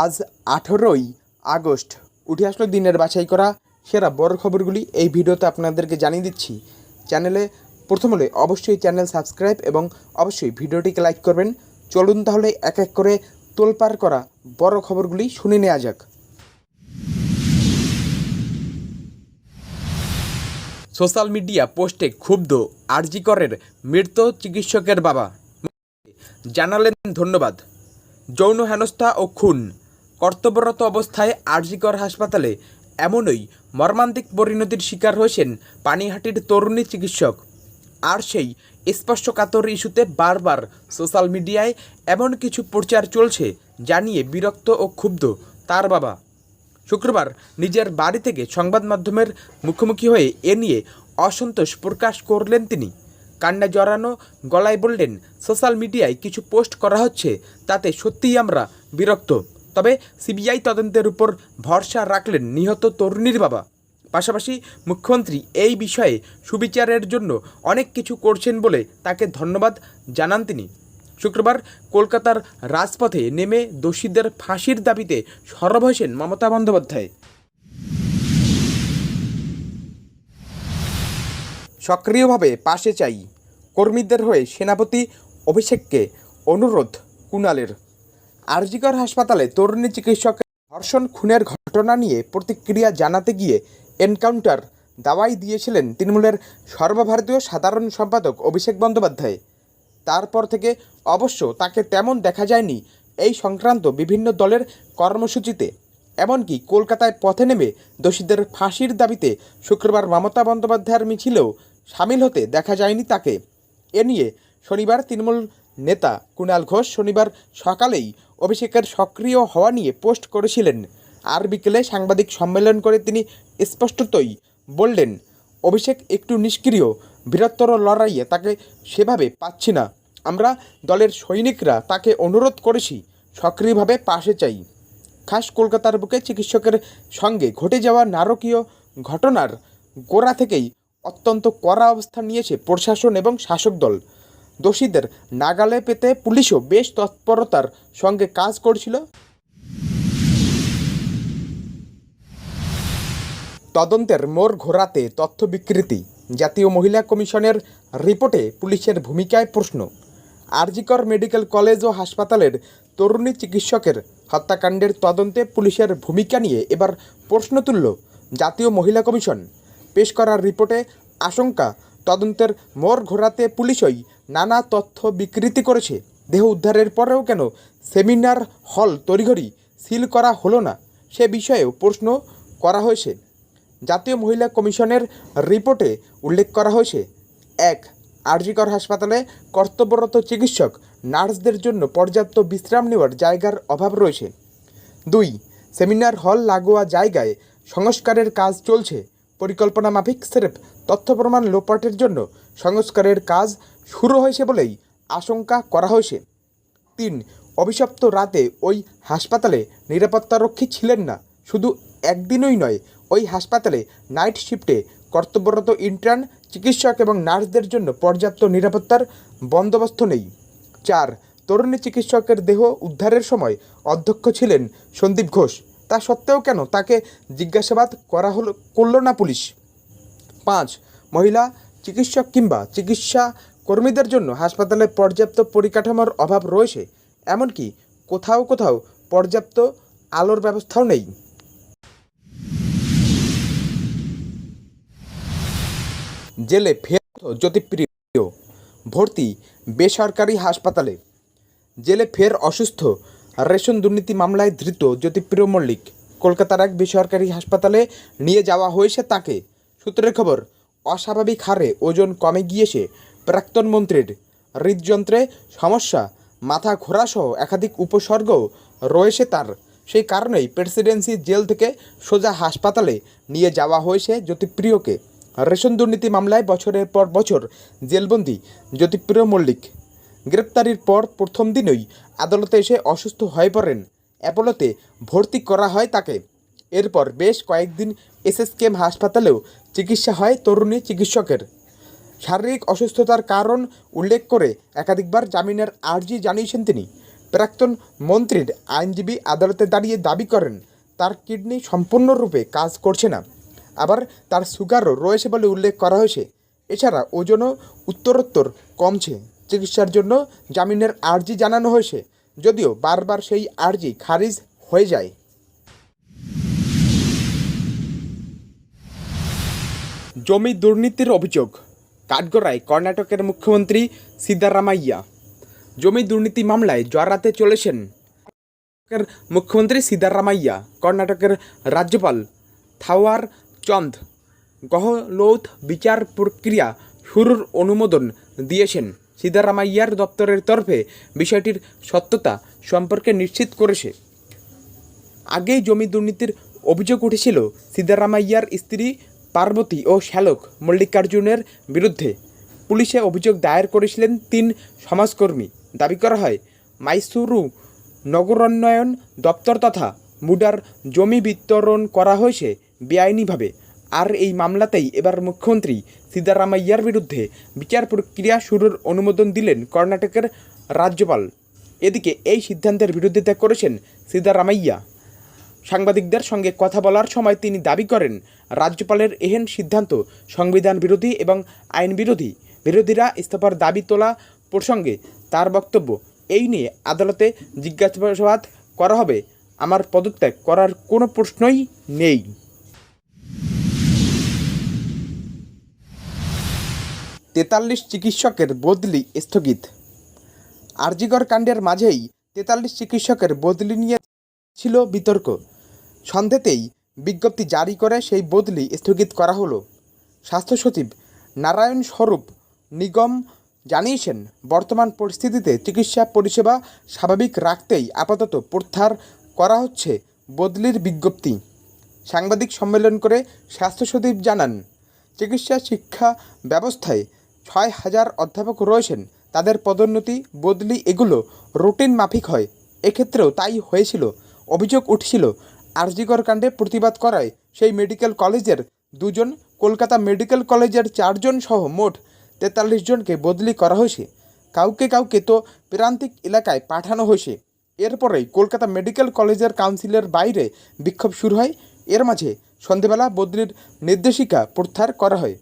আজ আঠেরোই আগস্ট। উঠে আসলো দিনের বাছাই করা সেরা বড় খবরগুলি। এই ভিডিওতে আপনাদেরকে জানিয়ে দিচ্ছি, চ্যানেলে প্রথম হলে অবশ্যই চ্যানেল সাবস্ক্রাইব এবং অবশ্যই ভিডিওটিকে লাইক করবেন। চলুন তাহলে এক এক করে তোলপাড় করা বড় খবরগুলি শুনে নেওয়া যাক। সোশ্যাল মিডিয়া পোস্টে ক্ষুব্ধ আরজিকরের মৃত চিকিৎসকের বাবা। জানালেন ধন্যবাদ। যৌন হেনস্থা ও খুন। কর্তব্যরত অবস্থায় আরজিকর হাসপাতালে এমনই মর্মান্তিক পরিণতির শিকার হয়েছেন পানিহাটির তরুণী চিকিৎসক। আর সেই স্পর্শকাতর ইস্যুতে বারবার সোশ্যাল মিডিয়ায় এমন কিছু প্রচার চলছে জানিয়ে বিরক্ত ও ক্ষুব্ধ তার বাবা। শুক্রবার নিজের বাড়ি থেকে সংবাদ মাধ্যমের মুখোমুখি হয়ে এ নিয়ে অসন্তোষ প্রকাশ করলেন তিনি। কান্না জড়ানো গলায় বললেন, সোশ্যাল মিডিয়ায় কিছু পোস্ট করা হচ্ছে, তাতে সত্যিই আমরা বিরক্ত। তবে সিবিআই তদন্তের উপর ভরসা রাখলেন নিহত তরুণীর বাবা। পাশাপাশি মুখ্যমন্ত্রী এই বিষয়ে সুবিচারের জন্য অনেক কিছু করছেন বলে তাকে ধন্যবাদ জানান তিনি। শুক্রবার কলকাতার রাজপথে নেমে দোষীদের ফাঁসির দাবিতে সরব হয়েছেন মমতা বন্দ্যোপাধ্যায়। সক্রিয়ভাবে পাশে চাই কর্মীদের হয়ে সেনাপতি অভিষেককে অনুরোধ কুণালের। আরজিকর হাসপাতালে তরুণী চিকিৎসকের ধর্ষণ, খুনের ঘটনা নিয়ে প্রতিক্রিয়া জানাতে গিয়ে এনকাউন্টার দাওয়াই দিয়েছিলেন তৃণমূলের সর্বভারতীয় সাধারণ সম্পাদক অভিষেক বন্দ্যোপাধ্যায়। তারপর থেকে অবশ্য তাকে তেমন দেখা যায়নি এই সংক্রান্ত বিভিন্ন দলের কর্মসূচিতে। এমনকি কলকাতায় পথে নেমে দোষীদের ফাঁসির দাবিতে শুক্রবার মমতা বন্দ্যোপাধ্যায়ের মিছিলেও সামিল হতে দেখা যায়নি তাকে। এ নিয়ে শনিবার তৃণমূল নেতা কুণাল ঘোষ শনিবার সকালেই অভিষেকের সক্রিয় হওয়া নিয়ে পোস্ট করেছিলেন। আর বিকেলে সাংবাদিক সম্মেলন করে তিনি স্পষ্টতই বললেন, অভিষেক একটু নিষ্ক্রিয়, বৃহত্তর লড়াইয়ে তাকে সেভাবে পাচ্ছি না। আমরা দলের সৈনিকরা তাকে অনুরোধ করেছি, সক্রিয়ভাবে পাশে চাই। খাস কলকাতার বুকে চিকিৎসকের সঙ্গে ঘটে যাওয়া নারকীয় ঘটনার গোড়া থেকেই অত্যন্ত কড়া অবস্থান নিয়েছে প্রশাসন এবং শাসক দল। দোষীদের নাগালে পেতে পুলিশও বেশ তৎপরতার সঙ্গে কাজ করছিল। তদন্তের মোড় ঘোরাতে তথ্য বিকৃতি। জাতীয় মহিলা কমিশনের রিপোর্টে পুলিশের ভূমিকায় প্রশ্ন, আরজিকর মেডিকেল কলেজ ও হাসপাতালের তরুণী চিকিৎসকের হত্যাকাণ্ডের তদন্তে পুলিশের ভূমিকা নিয়ে এবার প্রশ্ন তুলল জাতীয় মহিলা কমিশন। পেশ করার রিপোর্টে আশঙ্কা, তদন্তের মোড় ঘোরাতে পুলিশই নানা তথ্য বিকৃতি করেছে। দেহ উদ্ধারের পরেও কেন সেমিনার হল তড়িঘড়ি সিল করা হলো না, সে বিষয়েও প্রশ্ন করা হয়েছে। জাতীয় মহিলা কমিশনের রিপোর্টে উল্লেখ করা হয়েছে, এক, আরজিকর হাসপাতালে কর্তব্যরত চিকিৎসক নার্সদের জন্য পর্যাপ্ত বিশ্রাম নেওয়ার জায়গার অভাব রয়েছে। দুই, সেমিনার হল লাগোয়া জায়গায় সংস্কারের কাজ চলছে। পরিকল্পনা মাফিক সেরেফ তথ্য প্রমাণ লোপাটের জন্য সংস্কারের কাজ শুরু হয়েছে বলেই আশঙ্কা করা হয়েছে। তিন, অভিশপ্ত রাতে ওই হাসপাতালে নিরাপত্তারক্ষী ছিলেন না। শুধু একদিনই নয়, ওই হাসপাতালে নাইট শিফটে কর্তব্যরত ইন্টার্ন, চিকিৎসক এবং নার্সদের জন্য পর্যাপ্ত নিরাপত্তার বন্দোবস্ত নেই। চার, তরুণী চিকিৎসকের দেহ উদ্ধারের সময় অধ্যক্ষ ছিলেন সন্দীপ ঘোষ। তা সত্ত্বেও কেন? তাকে জিজ্ঞাসাবাদ করা হলো, করল না পুলিশ। পাঁচ, মহিলা, চিকিৎসক কিংবা চিকিৎসা কর্মীদের জন্য হাসপাতালে পর্যাপ্ত পরিকাঠামোর অভাব রয়েছে। এমনকি কোথাও কোথাও পর্যাপ্ত আলোর ব্যবস্থাও নেই। জেলে ফের জ্যোতিপ্রিয়, ভর্তি বেসরকারি হাসপাতালে। জেলে ফের অসুস্থ রেশন দুর্নীতি মামলায় ধৃত জ্যোতিপ্রিয় মল্লিক। কলকাতার এক বেসরকারি হাসপাতালে নিয়ে যাওয়া হয়েছে তাকে। সূত্রের খবর, অস্বাভাবিক হারে ওজন কমে গিয়েছে প্রাক্তন মন্ত্রীর। হৃদযন্ত্রে সমস্যা, মাথা ঘোরাসহ একাধিক উপসর্গ রয়েছে তার। সেই কারণেই প্রেসিডেন্সি জেল থেকে সোজা হাসপাতালে নিয়ে যাওয়া হয়েছে জ্যোতিপ্রিয়কে। রেশন দুর্নীতি মামলায় বছরের পর বছর জেলবন্দি জ্যোতিপ্রিয় মল্লিক। গ্রেপ্তারির পর প্রথম দিনই আদালতে এসে অসুস্থ হয়ে পড়েন। অ্যাপোলোতে ভর্তি করা হয় তাকে। এরপর বেশ কয়েকদিন এসএসকেএম হাসপাতালেও চিকিৎসা হয় তরুণী চিকিৎসকের। শারীরিক অসুস্থতার কারণ উল্লেখ করে একাধিকবার জামিনের আর্জি জানিয়েছেন তিনি। প্রাক্তন মন্ত্রীর আইনজীবী আদালতে দাঁড়িয়ে দাবি করেন, তার কিডনি সম্পূর্ণরূপে কাজ করছে না। আবার তার সুগারও রয়েছে বলে উল্লেখ করা হয়েছে। এছাড়া ওজনও উত্তরোত্তর কমছে। চিকিৎসার জন্য জামিনের আর্জি জানানো হয়েছে। যদিও বারবার সেই আর্জি খারিজ হয়ে যায়। জমি দুর্নীতির অভিযোগ, কাঠগড়ায় কর্ণাটকের মুখ্যমন্ত্রী সিদ্দারামাইয়া জমি দুর্নীতি মামলায় জড়াতে চলেছেন কর্ণাটকের মুখ্যমন্ত্রী সিদ্দারামাইয়া কর্ণাটকের রাজ্যপাল থাওয়ার চন্দ। গহলৌথ বিচার প্রক্রিয়া শুরুর অনুমোদন দিয়েছেন। সিদ্দারামাইয়ার দপ্তরের তরফে বিষয়টির সত্যতা সম্পর্কে নিশ্চিত করেছে। আগেই জমি দুর্নীতির অভিযোগ উঠেছিল সিদ্দারামাইয়ার স্ত্রী পার্বতী ও শ্যালক মল্লিকার্জুনের বিরুদ্ধে। পুলিশে অভিযোগ দায়ের করেছিলেন তিন সমাজকর্মী। দাবি করা হয়, মাইসুরু নগরোন্নয়ন দপ্তর তথা মুডার জমি বিতরণ করা হয়েছে বেআইনিভাবে। আর এই মামলাতেই এবার মুখ্যমন্ত্রী সিদ্দারামাইয়ার বিরুদ্ধে বিচার প্রক্রিয়া শুরুর অনুমোদন দিলেন কর্ণাটকের রাজ্যপাল। এদিকে এই সিদ্ধান্তের বিরোধিতা করেছেন সিদ্দারামাইয়া সাংবাদিকদের সঙ্গে কথা বলার সময় তিনি দাবি করেন, রাজ্যপালের এহেন সিদ্ধান্ত সংবিধান বিরোধী এবং আইন বিরোধী। বিরোধীরা ইস্তফার দাবি তোলা প্রসঙ্গে তার বক্তব্য, এই নিয়ে আদালতে জিজ্ঞাসাবাদ করা হবে, আমার পদত্যাগ করার কোনো প্রশ্নই নেই। তেতাল্লিশ চিকিৎসকের বদলি স্থগিত। আরজিগর কাণ্ডের মাঝেই তেতাল্লিশ চিকিৎসকের বদলি নিয়ে ছিল বিতর্ক। সন্ধেতেই বিজ্ঞপ্তি জারি করে সেই বদলি স্থগিত করা হলো। স্বাস্থ্য সচিব নারায়ণ স্বরূপ নিগম জানিয়েছেন, বর্তমান পরিস্থিতিতে চিকিৎসা পরিষেবা স্বাভাবিক রাখতেই আপাতত প্রত্যাহার করা হচ্ছে বদলির বিজ্ঞপ্তি। সাংবাদিক সম্মেলন করে স্বাস্থ্য সচিব জানান, চিকিৎসা শিক্ষা ব্যবস্থায় ছয় হাজার অধ্যাপক রয়েছেন। তাদের পদোন্নতি, বদলি এগুলো রুটিন মাফিক হয়। এক্ষেত্রেও তাই হয়েছিল। অভিযোগ উঠছিল, আরজিকর কাণ্ডে প্রতিবাদ করায় সেই মেডিকেল কলেজের দুজন, কলকাতা মেডিকেল কলেজের চারজন সহ মোট তেতাল্লিশ জনকে বদলি করা হয়েছে। কাউকে কাউকে তো প্রান্তিক এলাকায় পাঠানো হয়েছে। এরপরেই কলকাতা মেডিকেল কলেজের কাউন্সিলের বাইরে বিক্ষোভ শুরু হয়। এর মাঝে সন্ধেবেলা বদলির নির্দেশিকা প্রত্যাহার করা হয়।